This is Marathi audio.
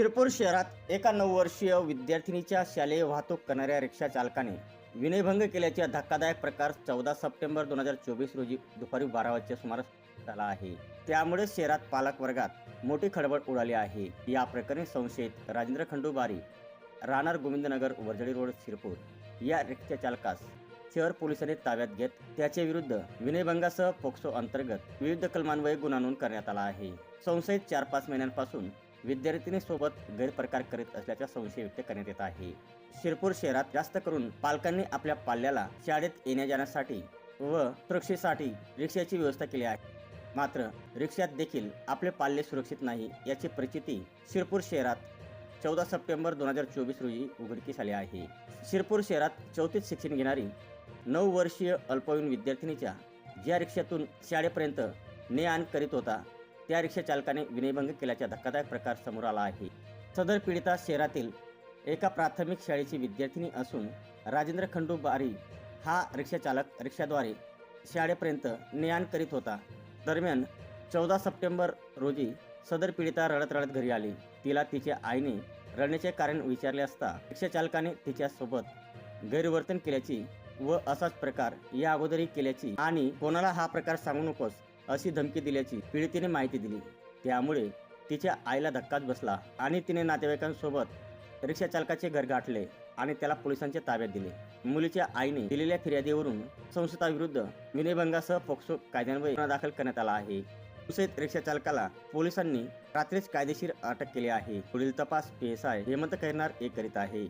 शिरपूर शहरात एका नऊ वर्षीय विद्यार्थिनीच्या शालेय वाहतूक करणाऱ्या रिक्षा चालकाने विनयभंग केल्याचा धक्कादायक प्रकार चौदा सप्टेंबर दोन हजार चोवीस रोजी दुपारी बारा वाजच्या सुमारास झाला आहे. त्यामुळे शहरात पालक वर्गात मोठी खळबळ उडाली आहे. या प्रकरणी संशयित राजेंद्र खंडूबारी राहणार गोविंदनगर वर्जडी रोड शिरपूर या रिक्षा चालकास शहर पोलिसांनी ताब्यात घेत त्याच्या विरुद्ध विनयभंगासह पोक्सो अंतर्गत विविध कलमान्वये गुन्हा नोंद करण्यात आला आहे. संशयित चार पाच महिन्यांपासून विद्यार्थिनी सोबत गैरप्रकार करीत असल्याचा संशय व्यक्त करण्यात येत आहे. शिरपूर शहरात जास्त करून पालकांनी आपल्या पाल्याला शाळेत येण्या जाण्यासाठी व सुरक्षेसाठी रिक्षाची व्यवस्था केली आहे. मात्र रिक्षात देखील आपले पाल्य सुरक्षित नाही याची परिस्थिती शिरपूर शहरात चौदा सप्टेंबर दोन हजार चोवीस रोजी उघडकीस आली आहे. शिरपूर शहरात चौथीत शिक्षण घेणारी नऊ वर्षीय अल्पवयीन विद्यार्थिनीच्या ज्या रिक्षातून शाळेपर्यंत ने आण करीत होता त्या रिक्षा चालकाने विनयभंग केल्याचा धक्कादायक प्रकार समोर आला आहे. सदर पीडिता शहरातील एका प्राथमिक शाळेची विद्यार्थिनी असून राजेंद्र खंडू बारी हा रिक्षा चालक रिक्षाद्वारे शाळेपर्यंत ने करीत होता. दरम्यान चौदा सप्टेंबर रोजी सदर पीडिता रडत रडत घरी आली. तिला तिच्या आईने रडण्याचे कारण विचारले असता रिक्षा चालकाने तिच्यासोबत गैरवर्तन केल्याची व असाच प्रकार या अगोदरही केल्याची आणि कोणाला हा प्रकार सांगू नकोस अशी धमकी दिल्याची पीडितीने माहिती दिली. त्यामुळे तिच्या आईला धक्काच बसला आणि तिने नातेवाईकांसोबत रिक्षा चालकाचे घर गाठले आणि त्याला पोलिसांच्या ताब्यात दिले. मुलीच्या आईने दिलेल्या फिर्यादीवरून संस्थाविरुद्ध विनयभंगासह पोक्सो कायद्यान्वये गुन्हा दाखल करण्यात आला आहे. तसेच रिक्षा चालकाला पोलिसांनी रात्रीच कायदेशीर अटक केली आहे. पुढील तपास पी एस आय हेमंत करणार हे करीत आहे.